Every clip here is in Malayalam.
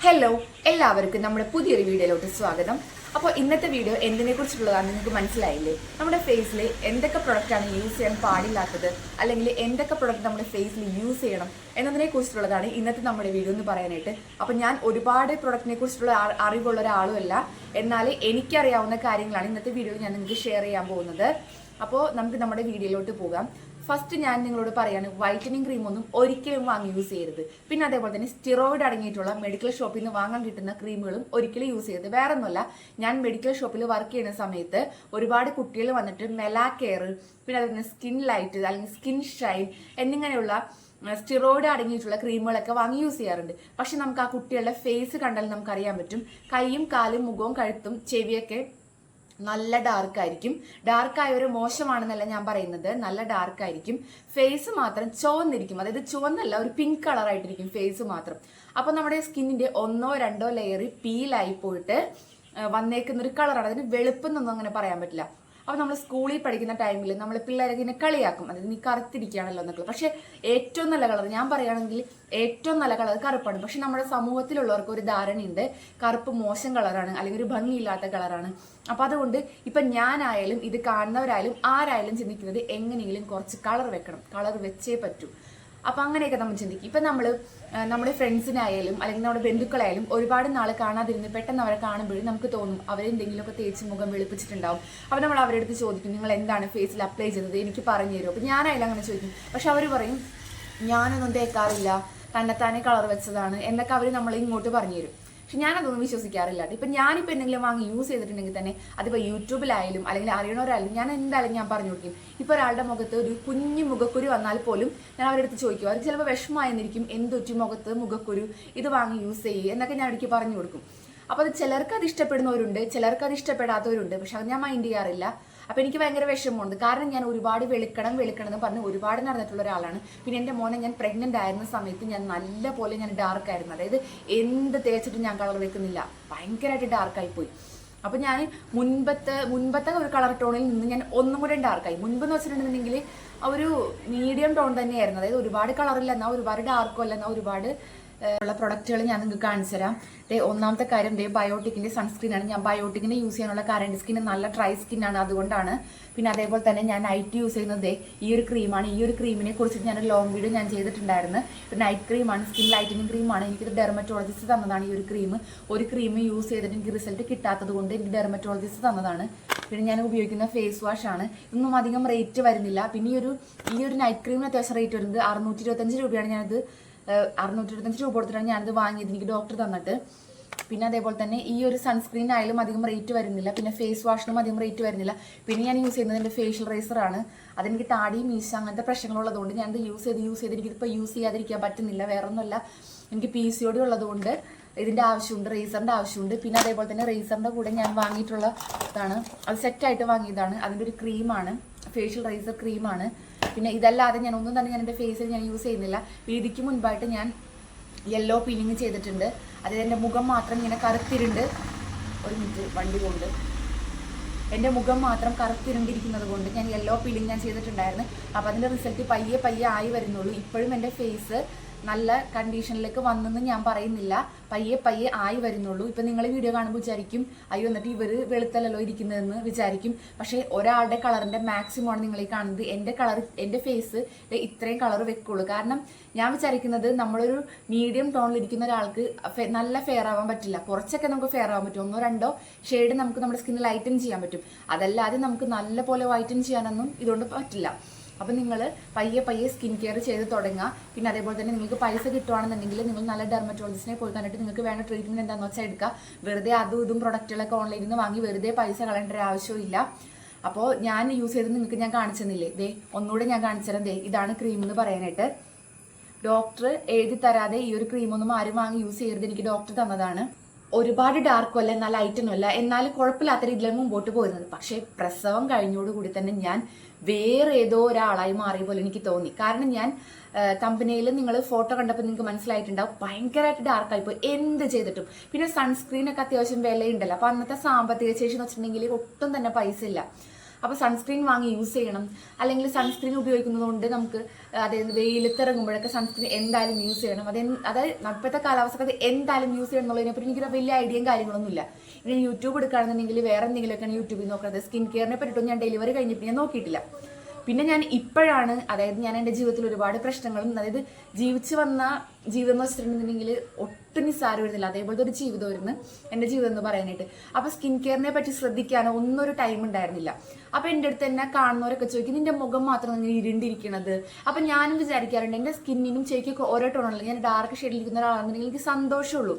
ഹലോ എല്ലാവർക്കും നമ്മുടെ പുതിയൊരു വീഡിയോയിലോട്ട് സ്വാഗതം. അപ്പോൾ ഇന്നത്തെ വീഡിയോ എന്തിനെ കുറിച്ചുള്ളതാണെന്ന് നിങ്ങൾക്ക് മനസ്സിലായില്ലേ? നമ്മുടെ ഫേസിൽ എന്തൊക്കെ പ്രൊഡക്റ്റാണ് യൂസ് ചെയ്യാൻ പാടില്ലാത്തത്? അല്ലെങ്കിൽ എന്തൊക്കെ പ്രൊഡക്റ്റ് നമ്മുടെ ഫേസിൽ യൂസ് ചെയ്യണം എന്നതിനെ കുറിച്ചുള്ളതാണ് ഇന്നത്തെ നമ്മുടെ വീഡിയോ എന്ന് പറയാനായിട്ട്. അപ്പോൾ ഞാൻ ഒരുപാട് പ്രൊഡക്റ്റിനെ കുറിച്ചുള്ള ആ- അറിവുള്ള ഒരാളുമല്ല. എന്നാൽ എനിക്കറിയാവുന്ന കാര്യങ്ങളാണ് ഇന്നത്തെ വീഡിയോയിൽ ഞാൻ നിങ്ങൾക്ക് ഷെയർ ചെയ്യാൻ പോകുന്നത്. അപ്പോൾ നമുക്ക് നമ്മുടെ വീഡിയോയിലോട്ട് പോകാം. ഫസ്റ്റ് ഞാൻ നിങ്ങളോട് പറയാണ് വൈറ്റനിങ് ക്രീം ഒന്നും ഒരിക്കലും വാങ്ങി യൂസ് ചെയ്യരുത്. പിന്നെ അതേപോലെ തന്നെ സ്റ്റിറോയിഡ് അടങ്ങിയിട്ടുള്ള മെഡിക്കൽ ഷോപ്പിൽ നിന്ന് വാങ്ങാൻ കിട്ടുന്ന ക്രീമുകളും ഒരിക്കലും യൂസ് ചെയ്യരുത്. വേറെ ഒന്നുമല്ല ഞാൻ മെഡിക്കൽ ഷോപ്പിൽ വർക്ക് ചെയ്യുന്ന സമയത്ത് ഒരുപാട് കുട്ടികൾ വന്നിട്ട് മെലാ കെയർ പിന്നെ അതേപോലെ സ്കിൻ ലൈറ്റ് അല്ലെങ്കിൽ സ്കിൻ ഷൈൻ എന്നിങ്ങനെയുള്ള സ്റ്റിറോയിഡ് അടങ്ങിയിട്ടുള്ള ക്രീമുകളൊക്കെ വാങ്ങി യൂസ് ചെയ്യാറുണ്ട്. പക്ഷെ നമുക്ക് ആ കുട്ടികളുടെ ഫേസ് കണ്ടാൽ നമുക്കറിയാൻ പറ്റും. കൈയും കാലും മുഖവും കഴുത്തും ചെവിയൊക്കെ നല്ല ഡാർക്ക് ആയിരിക്കും. ഡാർക്ക് ആയവർ മോശമാണെന്നല്ല ഞാൻ പറയുന്നത്. നല്ല ഡാർക്ക് ആയിരിക്കും. ഫേസ് മാത്രം ചുവന്നിരിക്കും. അതായത് ചുവന്നല്ല ഒരു പിങ്ക് കളർ ആയിട്ടിരിക്കും ഫേസ് മാത്രം. അപ്പോൾ നമ്മുടെ സ്കിന്നിന്റെ ഒന്നോ രണ്ടോ ലെയർ പീലായി പോയിട്ട് വന്നേക്കുന്ന ഒരു കളറാണ് അതിന് വെളുപ്പെന്നൊന്നും അങ്ങനെ പറയാൻ പറ്റില്ല. അപ്പോൾ നമ്മൾ സ്കൂളിൽ പഠിക്കുന്ന ടൈമിൽ നമ്മൾ പിള്ളേരൊക്കെ ഇങ്ങനെ കളിയാക്കും. അതായത് നീ കറുത്തിരിക്കുകയാണല്ലോ എന്നൊക്കെ. പക്ഷേ ഏറ്റവും നല്ല കളർ ഞാൻ പറയുകയാണെങ്കിൽ ഏറ്റവും നല്ല കളർ കറുപ്പാണ്. പക്ഷെ നമ്മുടെ സമൂഹത്തിലുള്ളവർക്ക് ഒരു ധാരണയുണ്ട്. കറുപ്പ് മോശം കളറാണ് അല്ലെങ്കിൽ ഒരു ഭംഗിയില്ലാത്ത കളറാണ് അപ്പൊ അതുകൊണ്ട് ഇപ്പൊ ഞാനായാലും ഇത് കാണുന്നവരായാലും ആരായാലും ചിന്തിക്കുന്നത് എങ്ങനെയെങ്കിലും കുറച്ച് കളർ വെക്കണം. കളർ വെച്ചേ പറ്റൂ. അപ്പൊ അങ്ങനെയൊക്കെ നമ്മൾ ചിന്തിക്കും. ഇപ്പൊ നമ്മൾ ആ, നമ്മുടെ ഫ്രണ്ട്സിനായാലും അല്ലെങ്കിൽ നമ്മുടെ ബന്ധുക്കളായാലും ഒരുപാട് നാൾ കാണാതിരുന്ന് പെട്ടെന്ന് അവരെ കാണുമ്പോഴും നമുക്ക് തോന്നും അവരെന്തെങ്കിലുമൊക്കെ തേച്ച് മുഖം വെളുപ്പിച്ചിട്ടുണ്ടാവും. അപ്പൊ നമ്മൾ അവരുടെ അടുത്ത് ചോദിക്കും നിങ്ങൾ എന്താണ് ഫേസിൽ അപ്ലൈ ചെയ്തത്? എനിക്ക് പറഞ്ഞു തരുമോ? അപ്പൊ ഞാനായാലും അങ്ങനെ ചോദിക്കും. പക്ഷെ അവർ പറയും ഞാനൊന്നും തേക്കാറില്ല. തന്നെത്താനെ കളർ വെച്ചതാണ്. എന്നൊക്കെ അവർ നമ്മളെ ഇങ്ങോട്ട് പറഞ്ഞു തരും. പക്ഷെ ഞാനതൊന്നും വിശ്വസിക്കാറില്ല ഇപ്പൊ ഞാനിപ്പോ എന്തെങ്കിലും വാങ്ങി യൂസ് ചെയ്തിട്ടുണ്ടെങ്കിൽ തന്നെ അതിപ്പോ യൂട്യൂബിലായാലും അല്ലെങ്കിൽ അറിയണവരായാലും ഞാൻ എന്തായാലും ഞാൻ പറഞ്ഞു കൊടുക്കും. ഇപ്പൊ ഒരാളുടെ മുഖത്ത് ഒരു കുഞ്ഞു മുഖക്കുരു വന്നാൽ പോലും ഞാൻ അവരുടെ അടുത്ത് ചോദിക്കും. അവർ ചിലപ്പോൾ വിഷമമായെന്നിരിക്കും. എന്തൊറ്റി മുഖത്ത് മുഖക്കുരു? ഇത് വാങ്ങി യൂസ് ചെയ്യുക എന്നൊക്കെ ഞാൻ ഇടയ്ക്ക് പറഞ്ഞു കൊടുക്കും. അപ്പോൾ അത് ചിലർക്ക് അത് ഇഷ്ടപ്പെടുന്നവരുണ്ട് ചിലർക്ക് അത് ഇഷ്ടപ്പെടാത്തവരുണ്ട്. പക്ഷെ അത് ഞാൻ മൈൻഡ് ചെയ്യാറില്ല. അപ്പൊ എനിക്ക് ഭയങ്കര വിഷമമുണ്ട്. കാരണം ഞാൻ ഒരുപാട് വെളുക്കണം വെളുക്കണം എന്ന് പറഞ്ഞ് ഒരുപാട് നടന്നിട്ടുള്ള ഒരാളാണ്. പിന്നെ എന്റെ മോനെ ഞാൻ പ്രഗ്നന്റ് ആയിരുന്ന സമയത്ത് ഞാൻ നല്ല പോലെ ഞാൻ ഡാർക്ക് ആയിരുന്നു. അതായത് എന്ത് തേച്ചിട്ടും ഞാൻ കളർ വെക്കുന്നില്ല. ഭയങ്കരമായിട്ട് ഡാർക്കായി പോയി അപ്പോൾ ഞാൻ മുൻപത്തെ മുൻപത്തെ ഒരു കളർ ടോണിൽ നിന്ന് ഞാൻ ഒന്നും കൂടെ ഡാർക്കായി മുൻപ് എന്ന് വെച്ചിട്ടുണ്ടെന്നുണ്ടെങ്കിൽ ഒരു മീഡിയം ടോൺ തന്നെയായിരുന്നു. അതായത് ഒരുപാട് കളറില്ല എന്നാൽ ഒരുപാട് ഡാർക്കും അല്ല എന്നാൽ ഒരുപാട് ഉള്ള പ്രൊഡക്റ്റുകൾ ഞാൻ നിങ്ങൾക്ക് കാണിച്ചു തരാം. ദേ ഒന്നാമത്തെ കാര്യം ദേ സൺസ്ക്രീൻ ആണ്. ഞാൻ ബയോട്ടിക്കിന്റെ യൂസ് ചെയ്യാനുള്ള എന്റെ സ്കിൻ നല്ല ഡ്രൈ സ്കിൻ ആണ് അതുകൊണ്ടാണ്. പിന്നെ അതേപോലെ തന്നെ ഞാൻ നൈറ്റ് യൂസ് ചെയ്യുന്നത് ദേ ഈ ഒരു ക്രീമാണ് ഈ ഒരു ക്രീമിനെ കുറിച്ച് ഞാൻ ലോങ് വീഡിയോ ഞാൻ ചെയ്തിട്ടുണ്ടായിരുന്നു. ഒരു നൈറ്റ് ക്രീമാണ് സ്കിൻ ലൈറ്റനിങ് ക്രീമാണ് എനിക്കൊരു ഡെർമറ്റോളജിസ്റ്റ് തന്നതാണ് ഈ ഒരു ക്രീം ഒരു ക്രീം യൂസ് ചെയ്തിട്ട് എനിക്ക് റിസൾട്ട് കിട്ടാത്തത് കൊണ്ട് എനിക്ക് ഡെർമറ്റോളജിസ്റ്റ് തന്നതാണ്. പിന്നെ ഞാൻ ഉപയോഗിക്കുന്ന ഫേസ് വാഷ് ആണ്. ഇതൊന്നും അധികം റേറ്റ് വരുന്നില്ല. പിന്നെ ഈ ഒരു ഈ ഒരു നൈറ്റ് ക്രീമിന് അത്യാവശ്യം റേറ്റ് വരുന്നത് അറുന്നൂറ്റി രൂപയാണ്. ഞാനത് അറുന്നൂറ്റി ഇരുപത്തഞ്ച് രൂപ കൊടുത്തിട്ടാണ് ഞാനത് വാങ്ങിയത്. എനിക്ക് ഡോക്ടർ തന്നിട്ട്. പിന്നെ അതേപോലെ തന്നെ ഈ ഒരു സൺസ്ക്രീൻ ആയാലും അധികം റേറ്റ് വരുന്നില്ല. പിന്നെ ഫേസ് വാഷിനും അധികം റേറ്റ് വരുന്നില്ല. പിന്നെ ഞാൻ യൂസ് ചെയ്യുന്നത് എന്റെ ഫേഷ്യൽ റേസർ ആണ്. അതെനിക്ക് താടി മീശ അങ്ങനത്തെ പ്രശ്നങ്ങളുള്ളതുകൊണ്ട് ഞാനത് യൂസ് ചെയ്ത് യൂസ് ചെയ്ത് എനിക്കിപ്പോൾ യൂസ് ചെയ്യാതിരിക്കാൻ പറ്റുന്നില്ല. വേറെ ഒന്നുമല്ല എനിക്ക് പി സി ഒ ഡി ഉള്ളതുകൊണ്ട് ഇതിന്റെ ആവശ്യമുണ്ട് റേസറിന്റെ ആവശ്യമുണ്ട്. പിന്നെ അതേപോലെ തന്നെ റേസറിന്റെ കൂടെ ഞാൻ വാങ്ങിയിട്ടുള്ള ഇതാണ് അത് സെറ്റായിട്ട് വാങ്ങിയതാണ്. അതിന്റെ ഒരു ക്രീമാണ് ഫേഷ്യൽ റൈസർ ക്രീമാണ് പിന്നെ ഇതല്ലാതെ ഞാൻ ഒന്നും തന്നെ ഞാൻ എന്റെ ഫേസിൽ ഞാൻ യൂസ് ചെയ്യുന്നില്ല. വീതിക്ക് മുൻപായിട്ട് ഞാൻ യെല്ലോ പീലിംഗ് ചെയ്തിട്ടുണ്ട്. അതായത് എന്റെ മുഖം മാത്രം ഇങ്ങനെ കറുത്തിരുണ്ട്. ഒരു മിനിറ്റ് വണ്ടി കൊണ്ട്. എന്റെ മുഖം മാത്രം കറുത്തിരുണ്ടിരിക്കുന്നത് കൊണ്ട് ഞാൻ യെല്ലോ പീലിംഗ് ഞാൻ ചെയ്തിട്ടുണ്ടായിരുന്നു. അപ്പോൾ അതിന്റെ റിസൾട്ട് പയ്യെ പയ്യെ ആയി വരുന്നുള്ളൂ. ഇപ്പോഴും എന്റെ ഫേസ് നല്ല കണ്ടീഷനിലേക്ക് വന്നെന്ന് ഞാൻ പറയുന്നില്ല. പയ്യെ പയ്യെ ആയി വരുന്നുള്ളൂ. ഇപ്പം നിങ്ങൾ വീഡിയോ കാണുമ്പോൾ വിചാരിക്കും അയ്യോ എന്നിട്ട് ഇവർ വെളുത്തല്ലല്ലോ ഇരിക്കുന്നതെന്ന് വിചാരിക്കും. പക്ഷേ ഒരാളുടെ കളറിന്റെ മാക്സിമം ആണ് നിങ്ങൾ ഈ കാണുന്നത്. എന്റെ കളർ എന്റെ ഫേസ് ഇത്രയും കളർ വെക്കുള്ളൂ. കാരണം ഞാൻ വിചാരിക്കുന്നത് നമ്മളൊരു മീഡിയം ടോണിൽ ഇരിക്കുന്ന ഒരാൾക്ക് നല്ല ഫെയർ ആവാൻ പറ്റില്ല. കുറച്ചൊക്കെ നമുക്ക് ഫെയർ ആവാൻ പറ്റും. ഒന്നോ രണ്ടോ ഷെയ്ഡ് നമുക്ക് നമ്മുടെ സ്കിന്നിൽ ലൈറ്റൻ ചെയ്യാൻ പറ്റും. അതല്ലാതെ നമുക്ക് നല്ല പോലെ വൈറ്റൻ ചെയ്യാനൊന്നും ഇതുകൊണ്ട് പറ്റില്ല. അപ്പം നിങ്ങൾ പയ്യെ പയ്യെ സ്കിൻ കെയർ ചെയ്ത് തുടങ്ങുക. പിന്നെ അതേപോലെ തന്നെ നിങ്ങൾക്ക് പൈസ കിട്ടുവാണെന്നുണ്ടെങ്കിൽ നിങ്ങൾ നല്ല ഡെർമറ്റോളജിസ്റ്റിനെ പോയി കണ്ടിട്ട് നിങ്ങൾക്ക് വേണ്ട ട്രീറ്റ്മെന്റ് എന്താണെന്ന് വെച്ചാൽ എടുക്കുക. വെറുതെ അതും ഇതും പ്രൊഡക്റ്റുകളൊക്കെ ഓൺലൈനിൽ നിന്ന് വാങ്ങി വെറുതെ പൈസ കളയേണ്ട ഒരു ആവശ്യമില്ല അപ്പോൾ ഞാൻ യൂസ് ചെയ്ത് നിങ്ങൾക്ക് ഞാൻ കാണിച്ചു തന്നില്ലേ? ദേ ഒന്നുകൂടെ ഞാൻ കാണിച്ചു ദേ ഇതാണ് ക്രീം എന്ന് പറയാനായിട്ട്. ഡോക്ടർ എഴുതി തരാതെ ഈ ഒരു ക്രീമൊന്നും ആരും വാങ്ങി യൂസ് ചെയ്യരുത്. എനിക്ക് ഡോക്ടർ തന്നതാണ്. ഒരുപാട് ഡാർക്കും അല്ല എന്നാൽ ലൈറ്റനും അല്ല എന്നാലും കുഴപ്പമില്ലാത്ത രീതിയിലാണ് മുമ്പോട്ട് പോയിരുന്നത്. പക്ഷേ പ്രസവം കഴിഞ്ഞോടുകൂടി തന്നെ ഞാൻ വേറെ ഏതോ ഒരാളായി മാറിയ പോലെ എനിക്ക് തോന്നി. കാരണം ഞാൻ കമ്പനിയിൽ നിങ്ങൾ ഫോട്ടോ കണ്ടപ്പോൾ നിങ്ങൾക്ക് മനസ്സിലായിട്ടുണ്ടാവും ഭയങ്കരമായിട്ട് ഡാർക്കായി പോയി. എന്ത് ചെയ്തിട്ടും. പിന്നെ സൺസ്ക്രീനൊക്കെ അത്യാവശ്യം വിലയുണ്ടല്ലോ. അപ്പോൾ അന്നത്തെ സാമ്പത്തിക ശേഷി എന്ന് വെച്ചിട്ടുണ്ടെങ്കിൽ ഒട്ടും തന്നെ പൈസ ഇല്ല. അപ്പോൾ സൺസ്ക്രീൻ വാങ്ങി യൂസ് ചെയ്യണം. അല്ലെങ്കിൽ സൺസ്ക്രീൻ ഉപയോഗിക്കുന്നത് കൊണ്ട് നമുക്ക് അതായത് വെയിലത്തിറങ്ങുമ്പോഴൊക്കെ സൺസ്ക്രീൻ എന്തായാലും യൂസ് ചെയ്യണം. അത് അതായത് ഇപ്പോഴത്തെ കാലാവസ്ഥ അത് എന്തായാലും യൂസ് ചെയ്യണം എന്നുള്ളതിനെപ്പറ്റി എനിക്ക് വലിയ ഐഡിയയും കാര്യങ്ങളൊന്നുമില്ല ഇനി യൂട്യൂബ് എടുക്കുകയാണെന്നുണ്ടെങ്കിൽ വേറെ എന്തെങ്കിലുമൊക്കെയാണ് യൂട്യൂബിൽ നോക്കുന്നത്. സ്കിൻ കെയറിനെ പറ്റിയിട്ടും ഞാൻ ഡെലിവറി കഴിഞ്ഞിട്ട് ഞാൻ നോക്കിയിട്ടില്ല. പിന്നെ ഞാൻ ഇപ്പോഴാണ് അതായത് ഞാൻ എന്റെ ജീവിതത്തിൽ ഒരുപാട് പ്രശ്നങ്ങളും അതായത് ജീവിച്ചു വന്ന ജീവിതം എന്ന് വെച്ചിട്ടുണ്ടെന്നുണ്ടെങ്കിൽ ഒട്ടും നിസ്സാരം വരുന്നില്ല. അതേപോലത്തെ ഒരു ജീവിതമായിരുന്നു എന്റെ ജീവിതം എന്ന് പറയാനായിട്ട്. അപ്പോൾ സ്കിൻ കെയറിനെ പറ്റി ശ്രദ്ധിക്കാനോ ഒന്നും ഒരു ടൈം ഉണ്ടായിരുന്നില്ല. അപ്പോൾ എന്റെ അടുത്ത് എന്നെ കാണുന്നവരൊക്കെ ചോദിക്കും നിന്റെ മുഖം മാത്രം ഇങ്ങനെ ഇരുണ്ടിരിക്കണത്? അപ്പം ഞാനും വിചാരിക്കാറുണ്ട് എന്റെ സ്കിന്നിനും ചെവിക്കൊക്കെ ഓരോ ടോണുള്ള ഞാൻ ഡാർക്ക് ഷെയ്ഡിലിരിക്കുന്ന ഒരാളാണെന്നുണ്ടെങ്കിൽ എനിക്ക് സന്തോഷമുള്ളൂ.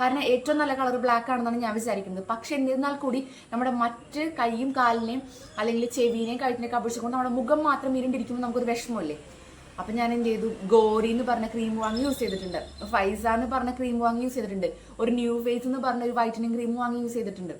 കാരണം ഏറ്റവും നല്ല കളർ ബ്ലാക്ക് ആണെന്നാണ് ഞാൻ വിചാരിക്കുന്നത്. പക്ഷെ എന്നിരുന്നാൽ കൂടി നമ്മുടെ മറ്റ് കൈയും കാലിനെയും അല്ലെങ്കിൽ ചെവിനെയും കഴുത്തിനെയൊക്കെ അപേക്ഷിച്ചുകൊണ്ട് നമ്മുടെ മുഖം മാത്രം ഇരുണ്ടിരിക്കുമ്പോൾ നമുക്കൊരു വിഷമമല്ലേ? അപ്പം ഞാൻ എന്ത് ചെയ്തു ഗോറി എന്ന് പറഞ്ഞ ക്രീം വാങ്ങി യൂസ് ചെയ്തിട്ടുണ്ട്. ഫൈസ എന്ന് പറഞ്ഞ ക്രീം വാങ്ങി യൂസ് ചെയ്തിട്ടുണ്ട്. ഒരു ന്യൂ ഫേസ് എന്ന് പറഞ്ഞ ഒരു വൈറ്റനിങ് ക്രീം വാങ്ങി യൂസ് ചെയ്തിട്ടുണ്ട്.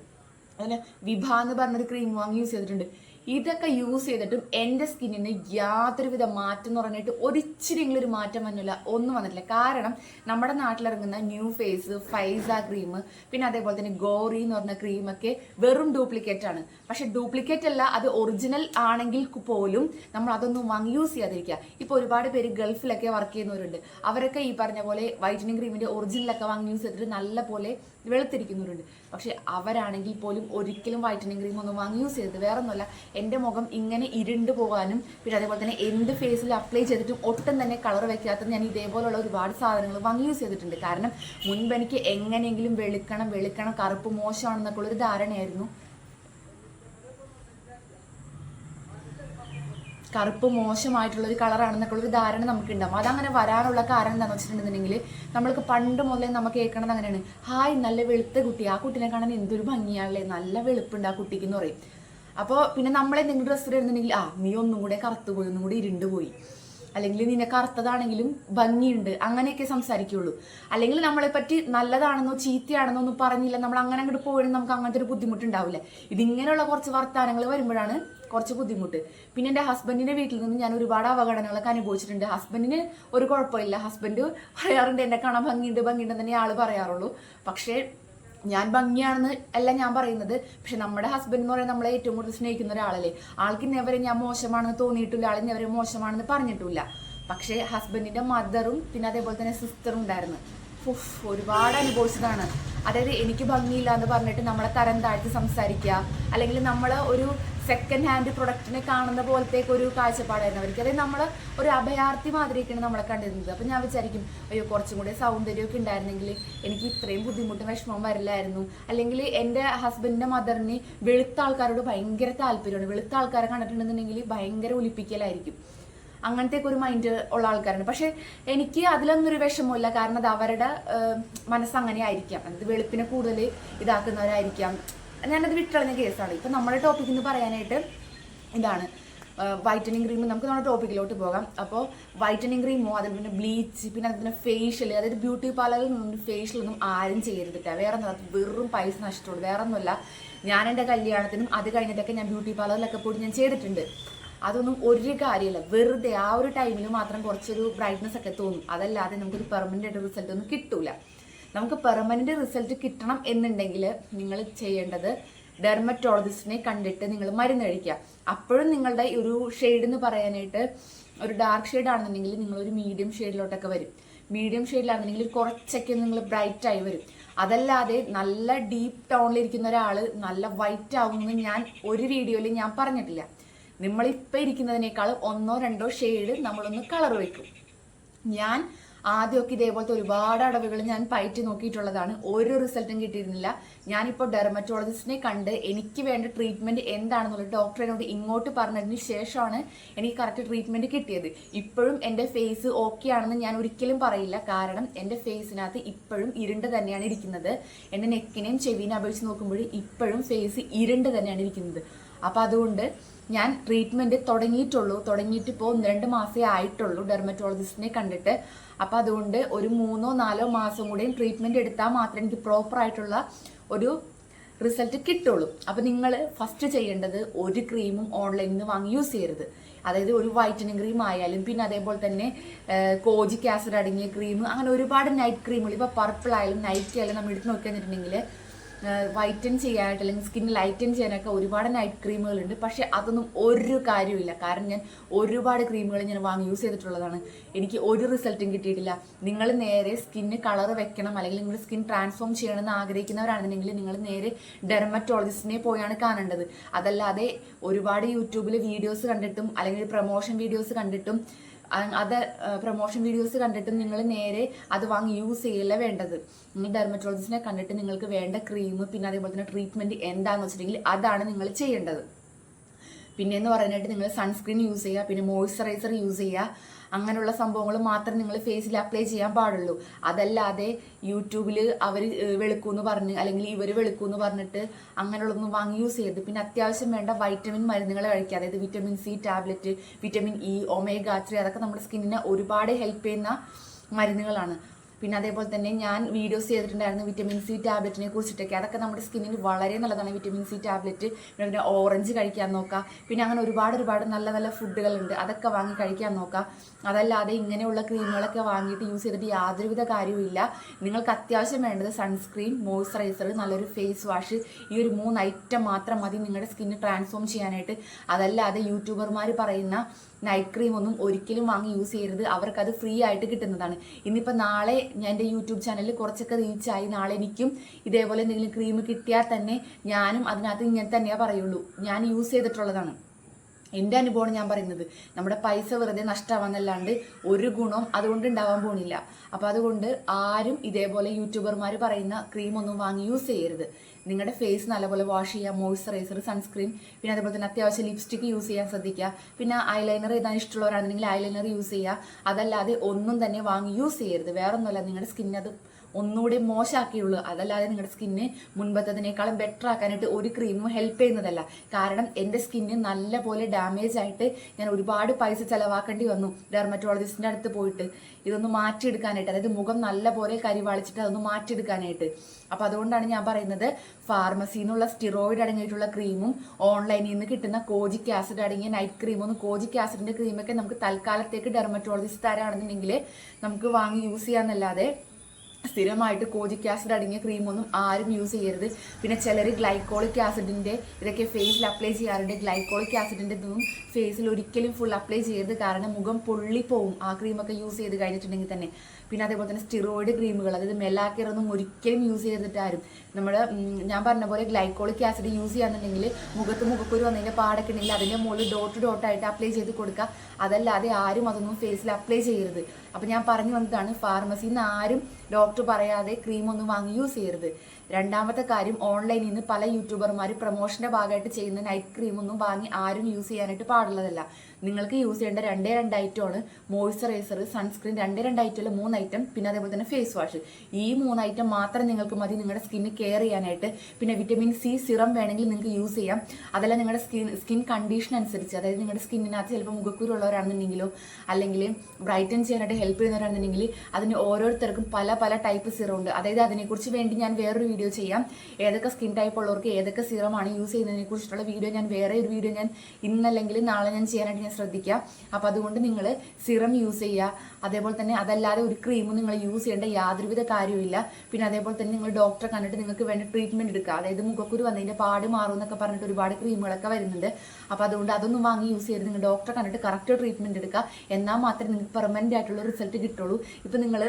അതിന് വിഭ എന്ന് പറഞ്ഞൊരു ക്രീം വാങ്ങി യൂസ് ചെയ്തിട്ടുണ്ട്. ഇതൊക്കെ യൂസ് ചെയ്തിട്ടും എന്റെ സ്കിന്നിന് യാതൊരുവിധ മാറ്റം എന്ന് പറഞ്ഞിട്ട് ഒരിച്ചിരിയെങ്കിലും ഒരു മാറ്റം വന്നില്ല ഒന്നും വന്നിട്ടില്ല. കാരണം നമ്മുടെ നാട്ടിലിറങ്ങുന്ന ന്യൂ ഫേസ് ഫൈസ ക്രീം പിന്നെ അതേപോലെ തന്നെ ഗോറി എന്ന് പറഞ്ഞ ക്രീമൊക്കെ വെറും ഡ്യൂപ്ലിക്കേറ്റ് ആണ്. പക്ഷെ ഡ്യൂപ്ലിക്കേറ്റ് അല്ല അത് ഒറിജിനൽ ആണെങ്കിൽ പോലും നമ്മൾ അതൊന്നും വാങ്ങി യൂസ് ചെയ്യാതിരിക്കുക. ഇപ്പോൾ ഒരുപാട് പേര് ഗൾഫിലൊക്കെ വർക്ക് ചെയ്യുന്നവരുണ്ട്. അവരൊക്കെ ഈ പറഞ്ഞ പോലെ വൈറ്റനിങ് ക്രീമിന്റെ ഒറിജിനലൊക്കെ വാങ്ങി യൂസ് ചെയ്തിട്ട് നല്ല പോലെ വെളുത്തിരിക്കുന്നവരുണ്ട്. പക്ഷെ അവരാണെങ്കിൽ പോലും ഒരിക്കലും വൈറ്റനിങ് ക്രീം ഒന്നും വാങ്ങി യൂസ് ചെയ്തത് വേറെ ഒന്നുമല്ല എന്റെ മുഖം ഇങ്ങനെ ഇരുണ്ട് പോകാനും പിന്നെ അതേപോലെ തന്നെ എന്ത് ഫേസിൽ അപ്ലൈ ചെയ്തിട്ടും ഒട്ടും തന്നെ കളർ വെക്കാത്ത ഞാൻ ഇതേപോലുള്ള ഒരുപാട് സാധനങ്ങൾ വാങ്ങി യൂസ് ചെയ്തിട്ടുണ്ട്. കാരണം മുൻപ് എനിക്ക് എങ്ങനെയെങ്കിലും വെളുക്കണം വെളുക്കണം കറുപ്പ് മോശമാണെന്നൊക്കെ ഉള്ളൊരു ധാരണയായിരുന്നു. കറുപ്പ് മോശമായിട്ടുള്ള ഒരു കളറാണെന്നൊക്കെ ഒരു ധാരണ നമുക്കുണ്ടാവും. അതങ്ങനെ വരാനുള്ള കാരണം എന്താണെന്ന് വെച്ചിട്ടുണ്ടെന്നുണ്ടെങ്കിൽ നമ്മൾക്ക് പണ്ട് മുതലേ നമുക്ക് കേൾക്കണത് അങ്ങനെയാണ്. ഹായ് നല്ല വെളുത്ത കുട്ടി. ആ കുട്ടീനെ കാണാൻ എന്തൊരു ഭംഗിയാണല്ലേ. നല്ല വെളുപ്പുണ്ട് ആ കുട്ടിക്ക് എന്ന് പറയും. അപ്പോൾ പിന്നെ നമ്മളെ നിങ്ങളുടെ ഡ്രസ്സ് ഇടുന്നുണ്ടെങ്കിൽ ആ നീ ഒന്നും കൂടെ കറുത്തു പോയി ഒന്നും കൂടി ഇരുണ്ട് പോയി. അല്ലെങ്കിൽ നിന്നെ കറുത്തതാണെങ്കിലും ഭംഗിയുണ്ട് അങ്ങനെയൊക്കെ സംസാരിക്കുള്ളൂ. അല്ലെങ്കിൽ നമ്മളെ പറ്റി നല്ലതാണെന്നോ ചീത്തയാണെന്നോ ഒന്നും പറഞ്ഞില്ല നമ്മൾ അങ്ങനെ അങ്ങോട്ട് പോയിട്ട് നമുക്ക് അങ്ങനത്തെ ഒരു ബുദ്ധിമുട്ടുണ്ടാവില്ല. ഇതിങ്ങനെയുള്ള കുറച്ച് വർത്താനങ്ങൾ വരുമ്പോഴാണ് കുറച്ച് ബുദ്ധിമുട്ട്. പിന്നെ എന്റെ ഹസ്ബൻഡിന്റെ വീട്ടിൽ നിന്ന് ഞാൻ ഒരുപാട് അവഗണനകളൊക്കെ അനുഭവിച്ചിട്ടുണ്ട്. ഹസ്ബൻഡിന് ഒരു കുഴപ്പമില്ല. ഹസ്ബൻഡ് പറയാറുണ്ട് എന്നെ കാണാൻ ഭംഗിയുണ്ട് ഭംഗിയുണ്ട് തന്നെ ആൾ പറയാറുള്ളൂ. പക്ഷേ ഞാൻ ഭംഗിയാണെന്ന് അല്ല ഞാൻ പറയുന്നത്. പക്ഷെ നമ്മുടെ ഹസ്ബൻഡ് എന്ന് പറയുന്നത് നമ്മളെ ഏറ്റവും കൂടുതൽ സ്നേഹിക്കുന്ന ഒരാളല്ലേ. ആൾക്ക് ഇന്നേവരെ ഞാൻ മോശമാണെന്ന് തോന്നിയിട്ടില്ല. ആൾ ഇന്നേവരെ മോശമാണെന്ന് പറഞ്ഞിട്ടില്ല. പക്ഷേ ഹസ്ബൻഡിന്റെ മദറും പിന്നെ അതേപോലെ തന്നെ സിസ്റ്ററും ഉണ്ടായിരുന്നു. ഒരുപാട് അനുഭവിച്ചതാണ്. അതായത് എനിക്ക് ഭംഗിയില്ല എന്ന് പറഞ്ഞിട്ട് നമ്മളെ തരം താഴ്ത്തി സംസാരിക്കുക. അല്ലെങ്കിൽ നമ്മൾ ഒരു സെക്കൻഡ് ഹാൻഡ് പ്രൊഡക്റ്റിനെ കാണുന്ന പോലത്തേക്ക് ഒരു കാഴ്ചപ്പാടായിരുന്നു അവർക്ക്. അതായത് നമ്മൾ ഒരു അഭയാർത്ഥി മാതിരിയൊക്കെയാണ് നമ്മളെ കണ്ടിരുന്നത്. അപ്പം ഞാൻ വിചാരിക്കും അയ്യോ കുറച്ചും കൂടി സൗന്ദര്യമൊക്കെ ഉണ്ടായിരുന്നെങ്കിൽ എനിക്ക് ഇത്രയും ബുദ്ധിമുട്ടും വിഷമവും വരില്ലായിരുന്നു. അല്ലെങ്കിൽ എന്റെ ഹസ്ബൻഡിന്റെ മദറിന് വെളുത്ത ആൾക്കാരോട് ഭയങ്കര താല്പര്യമാണ്. വെളുത്ത ആൾക്കാരെ കണ്ടിട്ടുണ്ടെന്നുണ്ടെങ്കിൽ ഭയങ്കര ഒലിപ്പിക്കലായിരിക്കും അങ്ങനത്തെ ഒരു മൈൻഡ് ഉള്ള ആൾക്കാരാണ്. പക്ഷെ എനിക്ക് അതിലൊന്നും ഒരു വിഷമമില്ല കാരണം അത് അവരുടെ മനസ്സ് അങ്ങനെ ആയിരിക്കാം അത് വെളുപ്പിനെ കൂടുതൽ ഇതാക്കുന്നവരായിരിക്കാം. ഞാനത് വിട്ടളഞ്ഞ കേസാണ്. ഇപ്പം നമ്മുടെ ടോപ്പിക് എന്ന് പറയാനായിട്ട് ഇതാണ്. വൈറ്റനിങ് ക്രീം നമുക്ക് നമ്മുടെ ടോപ്പിക്കിലോട്ട് പോകാം. അപ്പോൾ വൈറ്റനിങ് ക്രീമോ അതിൽ പിന്നെ ബ്ലീച്ച് പിന്നെ അതിൽ പിന്നെ ഫേഷ്യൽ അതായത് ബ്യൂട്ടി പാർലറിൽ നിന്നും ഫേഷ്യലൊന്നും ആരും ചെയ്യരുതില്ല വേറെ ഒന്നും അത് വെറും പൈസ നഷ്ടമുള്ളൂ. വേറെ ഒന്നുമില്ല ഞാൻ എന്റെ കല്യാണത്തിനും അത് കഴിഞ്ഞിട്ടൊക്കെ ഞാൻ ബ്യൂട്ടി പാർലറിലൊക്കെ പോയിട്ട് ഞാൻ ചെയ്തിട്ടുണ്ട്. അതൊന്നും ഒരു കാര്യമില്ല വെറുതെ ആ ഒരു ടൈമിൽ മാത്രം കുറച്ചൊരു ബ്രൈറ്റ്നസ് ഒക്കെ തോന്നും. അതല്ലാതെ നമുക്കൊരു പെർമനന്റ് ആയിട്ട് റിസൾട്ട് ഒന്നും കിട്ടൂല. നമുക്ക് പെർമനന്റ് റിസൾട്ട് കിട്ടണം എന്നുണ്ടെങ്കിൽ നിങ്ങൾ ചെയ്യേണ്ടത് ഡെർമറ്റോളജിസ്റ്റിനെ കണ്ടിട്ട് നിങ്ങൾ മരുന്ന് കഴിക്കുക. അപ്പോഴും നിങ്ങളുടെ ഒരു ഷെയ്ഡ് എന്ന് പറയാനായിട്ട് ഒരു ഡാർക്ക് ഷെയ്ഡ് ആണെന്നുണ്ടെങ്കിൽ നിങ്ങൾ ഒരു മീഡിയം ഷെയ്ഡിലോട്ടൊക്കെ വരും. മീഡിയം ഷെയ്ഡിലാണെന്നുണ്ടെങ്കിൽ കുറച്ചൊക്കെ നിങ്ങൾ ബ്രൈറ്റ് ആയി വരും. അതല്ലാതെ നല്ല ഡീപ്പ് ടോണിലിരിക്കുന്ന ഒരാൾ നല്ല വൈറ്റ് ആവുമെന്ന് ഞാൻ ഒരു വീഡിയോയിൽ ഞാൻ പറഞ്ഞിട്ടില്ല. നമ്മളിപ്പോൾ ഇരിക്കുന്നതിനേക്കാൾ ഒന്നോ രണ്ടോ ഷെയ്ഡ് നമ്മളൊന്ന് കളർ വെക്കും. ഞാൻ ആദ്യമൊക്കെ ഇതേപോലത്തെ ഒരുപാട് അടവുകൾ ഞാൻ പയറ്റി നോക്കിയിട്ടുള്ളതാണ്. ഒരു റിസൾട്ടും കിട്ടിയിരുന്നില്ല. ഞാനിപ്പോൾ ഡെർമറ്റോളജിസ്റ്റിനെ കണ്ട് എനിക്ക് വേണ്ട ട്രീറ്റ്മെന്റ് എന്താണെന്നുള്ള ഡോക്ടറിനോട് ഇങ്ങോട്ട് പറഞ്ഞതിന് ശേഷമാണ് എനിക്ക് കറക്റ്റ് ട്രീറ്റ്മെന്റ് കിട്ടിയത്. ഇപ്പോഴും എന്റെ ഫേസ് ഓക്കെ ആണെന്ന് ഞാൻ ഒരിക്കലും പറയില്ല. കാരണം എന്റെ ഫേസിനകത്ത് ഇപ്പോഴും ഇരുണ്ട് തന്നെയാണ് ഇരിക്കുന്നത്. എന്റെ നെക്കിനെയും ചെവിനെയും അപേക്ഷിച്ച് നോക്കുമ്പോൾ ഇപ്പോഴും ഫേസ് ഇരുണ്ട് തന്നെയാണ് ഇരിക്കുന്നത്. അപ്പോൾ അതുകൊണ്ട് ഞാൻ ട്രീറ്റ്മെന്റ് തുടങ്ങിയിട്ടുള്ളൂ. തുടങ്ങിയിട്ട് ഇപ്പോൾ ഒന്ന് രണ്ട് മാസമേ ആയിട്ടുള്ളൂ ഡെർമറ്റോളജിസ്റ്റിനെ കണ്ടിട്ട്. അപ്പോൾ അതുകൊണ്ട് ഒരു മൂന്നോ നാലോ മാസം കൂടെയും ട്രീറ്റ്മെന്റ് എടുത്താൽ മാത്രമേ എനിക്ക് പ്രോപ്പർ ആയിട്ടുള്ള ഒരു റിസൾട്ട് കിട്ടുള്ളൂ. അപ്പോൾ നിങ്ങൾ ഫസ്റ്റ് ചെയ്യേണ്ടത് ഒരു ക്രീമും ഓൺലൈനിൽ നിന്ന് വാങ്ങി യൂസ് ചെയ്യരുത്. അതായത് ഒരു വൈറ്റനിങ് ക്രീം ആയാലും പിന്നെ അതേപോലെ തന്നെ കോജിക് ആസിഡ് അടങ്ങിയ ക്രീം അങ്ങനെ ഒരുപാട് നൈറ്റ് ക്രീമുകൾ ഇപ്പോൾ പർപ്പിൾ ആയാലും നൈറ്റ് ആയാലും നമ്മൾ എടുത്ത് നോക്കി കഴിഞ്ഞിട്ടുണ്ടെങ്കിൽ വൈറ്റൻ ചെയ്യാനായിട്ട് അല്ലെങ്കിൽ സ്കിൻ ലൈറ്റൻ ചെയ്യാനൊക്കെ ഒരുപാട് നൈറ്റ് ക്രീമുകളുണ്ട് പക്ഷേ അതൊന്നും ഒരു കാര്യമില്ല കാരണം ഞാൻ ഒരുപാട് ക്രീമുകൾ ഞാൻ വാങ്ങി യൂസ് ചെയ്തിട്ടുള്ളതാണ്. എനിക്ക് ഒരു റിസൾട്ടും കിട്ടിയിട്ടില്ല. നിങ്ങൾ നേരെ സ്കിന്ന് കളർ വെക്കണം അല്ലെങ്കിൽ നിങ്ങളുടെ സ്കിൻ ട്രാൻസ്ഫോം ചെയ്യണമെന്ന് ആഗ്രഹിക്കുന്നവരാണെന്നുണ്ടെങ്കിൽ നിങ്ങൾ നേരെ ഡെർമറ്റോളജിസ്റ്റിനെ പോയാണ് കാണേണ്ടത്. അതല്ലാതെ ഒരുപാട് യൂട്യൂബിൽ വീഡിയോസ് കണ്ടിട്ടും അല്ലെങ്കിൽ പ്രൊമോഷൻ വീഡിയോസ് കണ്ടിട്ടും അത് പ്രൊമോഷൻ വീഡിയോസ് കണ്ടിട്ട് നിങ്ങൾ നേരെ അത് വാങ്ങി യൂസ് ചെയ്യല്ല വേണ്ടത്. നിങ്ങൾ ഡെർമറ്റോളജിസ്റ്റിനെ കണ്ടിട്ട് നിങ്ങൾക്ക് വേണ്ട ക്രീം പിന്നെ അതേപോലെ തന്നെ ട്രീറ്റ്മെന്റ് എന്താണെന്ന് വെച്ചിട്ടുണ്ടെങ്കിൽ അതാണ് നിങ്ങൾ ചെയ്യേണ്ടത്. പിന്നെ എന്ന് പറയാനായിട്ട് നിങ്ങൾ സൺസ്ക്രീൻ യൂസ് ചെയ്യുക പിന്നെ മോയ്സ്ചറൈസർ യൂസ് ചെയ്യുക. അങ്ങനെയുള്ള സംഭവങ്ങൾ മാത്രം നിങ്ങൾ ഫേസിൽ അപ്ലൈ ചെയ്യാൻ പാടുള്ളൂ. അതല്ലാതെ യൂട്യൂബിൽ അവർ വെളുക്കൂന്ന് പറഞ്ഞ് അല്ലെങ്കിൽ ഇവർ വെളുക്കൂന്ന് പറഞ്ഞിട്ട് അങ്ങനെയുള്ളതൊന്നും വാങ്ങി യൂസ് ചെയ്യരുത്. പിന്നെ അത്യാവശ്യം വേണ്ട വൈറ്റമിൻ മരുന്നുകൾ കഴിക്കുക. അതായത് vitamin C tablet vitamin E omega three അതൊക്കെ നമ്മുടെ സ്കിന്നിനെ ഒരുപാട് ഹെൽപ്പ് ചെയ്യുന്ന മരുന്നുകളാണ്. പിന്നെ അതേപോലെ തന്നെ ഞാൻ വീഡിയോസ് ചെയ്തിട്ടുണ്ടായിരുന്നു വിറ്റമിൻ സി ടാബ്ലറ്റിനെ കുറിച്ചിട്ടൊക്കെ. അതൊക്കെ നമ്മുടെ സ്കിന്നിന് വളരെ നല്ലതാണ്. വിറ്റമിൻ സി ടാബ്ലറ്റ് പിന്നെ അതിന്റെ ഓറഞ്ച് കഴിക്കാൻ നോക്കാം. പിന്നെ അങ്ങനെ ഒരുപാട് ഒരുപാട് നല്ല നല്ല ഫുഡുകളുണ്ട് അതൊക്കെ വാങ്ങി കഴിക്കാൻ നോക്കാം. അതല്ലാതെ ഇങ്ങനെയുള്ള ക്രീമുകളൊക്കെ വാങ്ങിയിട്ട് യൂസ് ചെയ്തിട്ട് യാതൊരുവിധ കാര്യവുമില്ല. നിങ്ങൾക്ക് അത്യാവശ്യം വേണ്ടത് സൺസ്ക്രീൻ മോയ്സ്ചറൈസർ നല്ലൊരു ഫേസ് വാഷ് ഈ ഒരു മൂന്ന് ഐറ്റം മാത്രം മതി നിങ്ങളുടെ സ്കിന്ന് ട്രാൻസ്ഫോം ചെയ്യാനായിട്ട്. അതല്ലാതെ യൂട്യൂബർമാർ പറയുന്ന നൈറ്റ് ക്രീം ഒന്നും ഒരിക്കലും വാങ്ങി യൂസ് ചെയ്യരുത്. അവർക്കത് ഫ്രീ ആയിട്ട് കിട്ടുന്നതാണ്. ഇന്നിപ്പോൾ നാളെ ഞാൻ എന്റെ യൂട്യൂബ് ചാനലിൽ കുറച്ചൊക്കെ റീച്ചായി നാളെ എനിക്കും ഇതേപോലെ എന്തെങ്കിലും ക്രീം കിട്ടിയാൽ തന്നെ ഞാനും അതിനകത്ത് ഇങ്ങനെ തന്നെയാണ് പറയുള്ളൂ. ഞാൻ യൂസ് ചെയ്തിട്ടുള്ളതാണ്. എന്റെ അനുഭവമാണ് ഞാൻ പറയുന്നത്. നമ്മുടെ പൈസ വെറുതെ നഷ്ടമാവാന്നല്ലാണ്ട് ഒരു ഗുണം അതുകൊണ്ട് ഉണ്ടാവാൻ പോണില്ല. അപ്പോൾ അതുകൊണ്ട് ആരും ഇതേപോലെ യൂട്യൂബർമാർ പറയുന്ന ക്രീം ഒന്നും വാങ്ങി യൂസ് ചെയ്യരുത്. നിങ്ങളുടെ ഫേസ് നല്ലപോലെ വാഷ് ചെയ്യുക മോയ്സ്ചറൈസർ സൺസ്ക്രീൻ പിന്നെ അതുപോലെ തന്നെ അത്യാവശ്യം ലിപ്സ്റ്റിക്ക് യൂസ് ചെയ്യാൻ ശ്രദ്ധിക്കുക. പിന്നെ ഐലൈനർ എഴുതാൻ ഇഷ്ടമുള്ളവരാണെന്നുണ്ടെങ്കിൽ ഐലൈനർ യൂസ് ചെയ്യുക അതല്ലാതെ ഒന്നും തന്നെ വാങ്ങി യൂസ് ചെയ്യരുത്. വേറൊന്നുമല്ല നിങ്ങളുടെ സ്കിൻ അത് ഒന്നുകൂടി മോശമാക്കിയുള്ളൂ അതല്ലാതെ നിങ്ങളുടെ സ്കിന്ന് മുൻപത്തതിനേക്കാളും ബെറ്റർ ആക്കാനായിട്ട് ഒരു ക്രീമും ഹെൽപ്പ് ചെയ്യുന്നതല്ല. കാരണം എന്റെ സ്കിന്ന് നല്ല പോലെ ഡാമേജ് ആയിട്ട് ഞാൻ ഒരുപാട് പൈസ ചിലവാക്കേണ്ടി വന്നു ഡെർമറ്റോളജിസ്റ്റിന്റെ അടുത്ത് പോയിട്ട്. ഇതൊന്ന് മാറ്റിയെടുക്കാനായിട്ട് അതായത് മുഖം നല്ല പോലെ കരിവാളിച്ചിട്ട് അതൊന്ന് മാറ്റിയെടുക്കാനായിട്ട്. അപ്പോൾ അതുകൊണ്ടാണ് ഞാൻ പറയുന്നത് ഫാർമസിയിൽ നിന്നുള്ള സ്റ്റിറോയിഡ് അടങ്ങിയിട്ടുള്ള ക്രീമും ഓൺലൈനിൽ നിന്ന് കിട്ടുന്ന കോജിക് ആസിഡ് അടങ്ങിയ നൈറ്റ് ക്രീമൊന്നും കോജിക് ആസിഡിന്റെ ക്രീമൊക്കെ നമുക്ക് തൽക്കാലത്തേക്ക് ഡെർമറ്റോളജിസ്റ്റ് തരാണെന്നുണ്ടെങ്കിൽ നമുക്ക് വാങ്ങി യൂസ് ചെയ്യാന്നല്ലാതെ സ്ഥിരമായിട്ട് കോജിക് ആസിഡ് അടങ്ങിയ ക്രീമൊന്നും ആരും യൂസ് ചെയ്യരുത്. പിന്നെ ചിലർ ഗ്ലൈക്കോളിക് ആസിഡിന്റെ ഇതൊക്കെ ഫേസിൽ അപ്ലൈ ചെയ്യാറുണ്ട്. ഗ്ലൈക്കോളിക് ആസിഡിന്റെ ഇതൊന്നും ഫേസിൽ ഒരിക്കലും ഫുൾ അപ്ലൈ ചെയ്യരുത്. കാരണം മുഖം പൊള്ളിപ്പോവും ആ ക്രീമൊക്കെ യൂസ് ചെയ്ത് കഴിഞ്ഞിട്ടുണ്ടെങ്കിൽ തന്നെ. പിന്നെ അതേപോലെ തന്നെ സ്റ്റിറോയിഡ് ക്രീമുകൾ അതായത് മെലാക്കിറൊന്നും ഒരിക്കലും യൂസ് ചെയ്തിട്ടാരും. നമ്മൾ ഞാൻ പറഞ്ഞ പോലെ ഗ്ലൈക്കോളിക് ആസിഡ് യൂസ് ചെയ്യാന്നുണ്ടെങ്കിൽ മുഖത്ത് മുഖക്കുരു വന്നതിന്റെ പാടൊക്കെ ഉണ്ടെങ്കിൽ അതിന്റെ മുകളിൽ ഡോട്ട് ഡോട്ടായിട്ട് അപ്ലൈ ചെയ്ത് കൊടുക്കുക. അതല്ലാതെ ആരും അതൊന്നും ഫേസിൽ അപ്ലൈ ചെയ്യരുത്. അപ്പോൾ ഞാൻ പറഞ്ഞു വന്നതാണ് ഫാർമസിയിൽ നിന്ന് ആരും ഡോക്ടർ പറയാതെ ക്രീമൊന്നും വാങ്ങി യൂസ് ചെയ്യരുത്. രണ്ടാമത്തെ കാര്യം ഓൺലൈനിൽ നിന്ന് പല യൂട്യൂബർമാർ പ്രൊമോഷന്റെ ഭാഗമായിട്ട് ചെയ്യുന്ന നൈറ്റ് ക്രീമൊന്നും വാങ്ങി ആരും യൂസ് ചെയ്യാനായിട്ട് പാടുള്ളതല്ല. നിങ്ങൾക്ക് യൂസ് ചെയ്യേണ്ട രണ്ടേ രണ്ട് ഐറ്റമാണ് മോയ്സ്ചറൈസർ സൺസ്ക്രീൻ രണ്ടേ രണ്ട് ഐറ്റം മൂന്ന് ഐറ്റം പിന്നെ അതേപോലെ തന്നെ ഫേസ് വാഷ് ഈ മൂന്ന് ഐറ്റം മാത്രം നിങ്ങൾക്ക് മതി നിങ്ങളുടെ സ്കിന്ന് കെയർ ചെയ്യാനായിട്ട്. പിന്നെ വിറ്റമിൻ സി സിറം വേണമെങ്കിൽ നിങ്ങൾക്ക് യൂസ് ചെയ്യാം. അതല്ല നിങ്ങളുടെ സ്കിൻ സ്കിൻ കണ്ടീഷൻ അനുസരിച്ച്. അതായത് നിങ്ങളുടെ സ്കിന്നിനകത്ത് ചിലപ്പോൾ മുഖക്കുരു ഉള്ളവരാണെന്നുണ്ടെങ്കിലോ അല്ലെങ്കിൽ ബ്രൈറ്റൻ ചെയ്യാനായിട്ട് ഹെൽപ്പ് ചെയ്യുന്നവരാണെന്നുണ്ടെങ്കിൽ അതിന് ഓരോരുത്തർക്കും പല പല ടൈപ്പ് സിറം ഉണ്ട്. അതായത് അതിനെക്കുറിച്ച് വേണ്ടി ഞാൻ വേറൊരു വീഡിയോ ചെയ്യാം. ഏതൊക്കെ സ്കിൻ ടൈപ്പ് ഉള്ളവർക്ക് ഏതൊക്കെ സിറമാണ് യൂസ് ചെയ്യുന്നതിനെ കുറിച്ചിട്ടുള്ള വീഡിയോ ഞാൻ വേറെ ഒരു വീഡിയോ ഞാൻ ഇന്നല്ലെങ്കിൽ നാളെ ഞാൻ ചെയ്യാനായിട്ട് ഞാൻ ശ്രദ്ധിക്കാം അപ്പോൾ അതുകൊണ്ട് നിങ്ങൾ സിറം യൂസ് ചെയ്യുക. അതേപോലെ തന്നെ അതല്ലാതെ ഒരു ക്രീമും നിങ്ങൾ യൂസ് ചെയ്യേണ്ട യാതൊരുവിധ കാര്യമില്ല പിന്നെ അതേപോലെ തന്നെ നിങ്ങൾ ഡോക്ടറെ കണ്ടിട്ട് നിങ്ങൾക്ക് വേണ്ട ട്രീറ്റ്മെന്റ് എടുക്കുക. അതായത് മുഖക്കുരു വന്നതിന്റെ പാട് മാറും എന്നൊക്കെ പറഞ്ഞിട്ട് ഒരുപാട് ക്രീമുകളൊക്കെ വരുന്നുണ്ട്. അപ്പോൾ അതുകൊണ്ട് അതൊന്നും വാങ്ങി യൂസ് ചെയ്ത് നിങ്ങൾ ഡോക്ടറെ കണ്ടിട്ട് കറക്റ്റ് ട്രീറ്റ്മെന്റ് എടുക്കുക. എന്നാൽ മാത്രമേ നിങ്ങൾക്ക് പെർമനന്റ് ആയിട്ടുള്ള റിസൾട്ട് കിട്ടുള്ളൂ. ഇപ്പം നിങ്ങൾ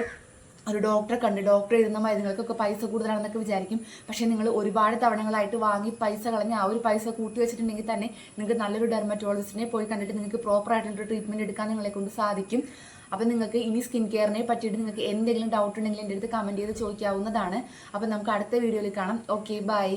ഒരു ഡോക്ടറെ കണ്ട് ഡോക്ടർ എഴുതുന്ന മരുന്നുകൾക്കൊക്കെ പൈസ കൂടുതലാണെന്നൊക്കെ വിചാരിക്കും. പക്ഷേ നിങ്ങൾ ഒരുപാട് തവണകളായിട്ട് വാങ്ങി പൈസ കളഞ്ഞ് ആ ഒരു പൈസ കൂട്ടി വെച്ചിട്ടുണ്ടെങ്കിൽ തന്നെ നിങ്ങൾക്ക് നല്ലൊരു ഡെർമറ്റോളജിസ്റ്റിനെ പോയി കണ്ടിട്ട് നിങ്ങൾക്ക് പ്രോപ്പർ ആയിട്ടുള്ള ട്രീറ്റ്മെന്റ് എടുക്കാൻ നിങ്ങളെ കൊണ്ട് സാധിക്കും. അപ്പം നിങ്ങൾക്ക് ഇനി സ്കിൻ കെയറിനെ പറ്റിയിട്ട് നിങ്ങൾക്ക് എന്തെങ്കിലും ഡൗട്ട് ഉണ്ടെങ്കിൽ എന്റെ അടുത്ത് കമന്റ് ചെയ്ത് ചോദിക്കാവുന്നതാണ്. അപ്പം നമുക്ക് അടുത്ത വീഡിയോയിൽ കാണാം. Okay bye